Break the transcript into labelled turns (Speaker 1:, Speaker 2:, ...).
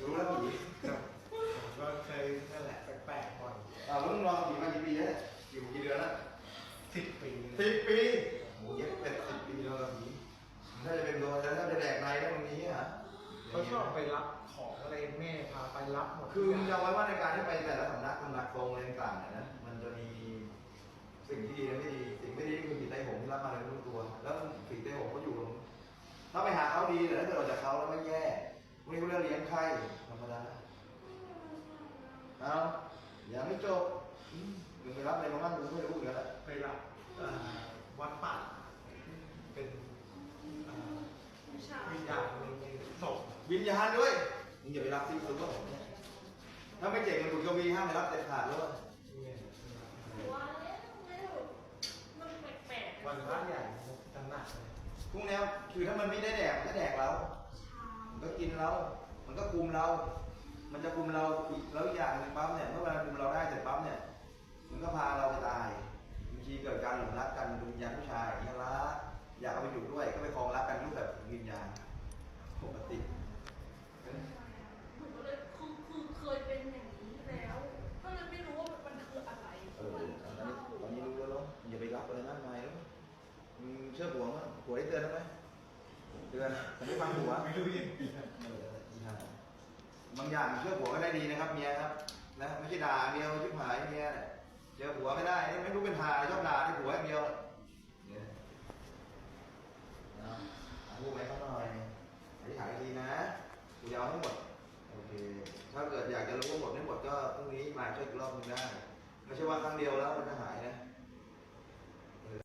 Speaker 1: รู้แล้วผี
Speaker 2: ครับผมก็เคยนั่นแหละแปลกๆก่อน
Speaker 1: อ้าวแล้วมึงรอผีมากี่ปีแล้วเนี่ยอยู่กี่เดือนแล้ว
Speaker 2: สิบปี
Speaker 1: สิบปีโอ้ยเย็บเป็ดสิบปีแล้วกับผีถ้าจะเป็นโดนแล้วถ้าจะแดกในแล้วตรงนี้ฮะ
Speaker 2: เขาชอบไปรับของอะไรแม่พาไปรับหมด
Speaker 1: คือมึงจำไว้ว่าในการที่ไปแต่ละสำนักสำนักโครง ดีแต่ถ้าเกิดออกจากเขาแล้วไม่แย่พวกนี้ก็เรื่องเลี้ยงไข่ธรรมดาเอาอย่าไม่จบอืมมึงไปรับอะไรมาบ้างมึงไม่รู้เหมือนกันแหละ
Speaker 2: ไปรับวัดป่าเป็นวิญญาณในศพ
Speaker 1: วิญญาณด้วยมึงอย่าไปรับที่สุดว่าผมเนี่ยถ้าไม่เจ๋งมันบุญกวีห้ามไปรับเด็ดขาดแล้วอะ
Speaker 2: เนี่ย
Speaker 3: ว่าแล้วแล้วมันแปลกๆ
Speaker 2: วันพระใหญ่ตำหนักเลย
Speaker 1: พวกเนี้ย คือถ้ามันไม่ได้แดกมันก็แดกเรา มันก็กินเรา มันก็คุมเรา มันจะคุมเราอีกแล้วอีกอย่างหนึ่งปั๊บเนี่ย เตือนแต่ไม่ฟังผัว
Speaker 2: ไม่รู้ยังไง
Speaker 1: เอออีห่าบางอย่างเชื่อผัวก็ได้ดีนะครับเมียครับนะไม่ใช่ด่าเมียชิบหายเมียเนี่ยเจอผัวไม่ได้ไม่รู้เป็นหาชอบด่าที่ผัวอย่างเดียวเนี่ยนะพูดไหมเขาหน่อยอธิษฐานอีกทีนะกูยาวให้หมดโอเคถ้าเกิดอยากจะรู้ว่าหมดไม่หมดก็พรุ่งนี้มาช่วยอีกรอบนึงได้ไม่ใช่ว่าครั้งเดียวแล้วมันจะหายนะ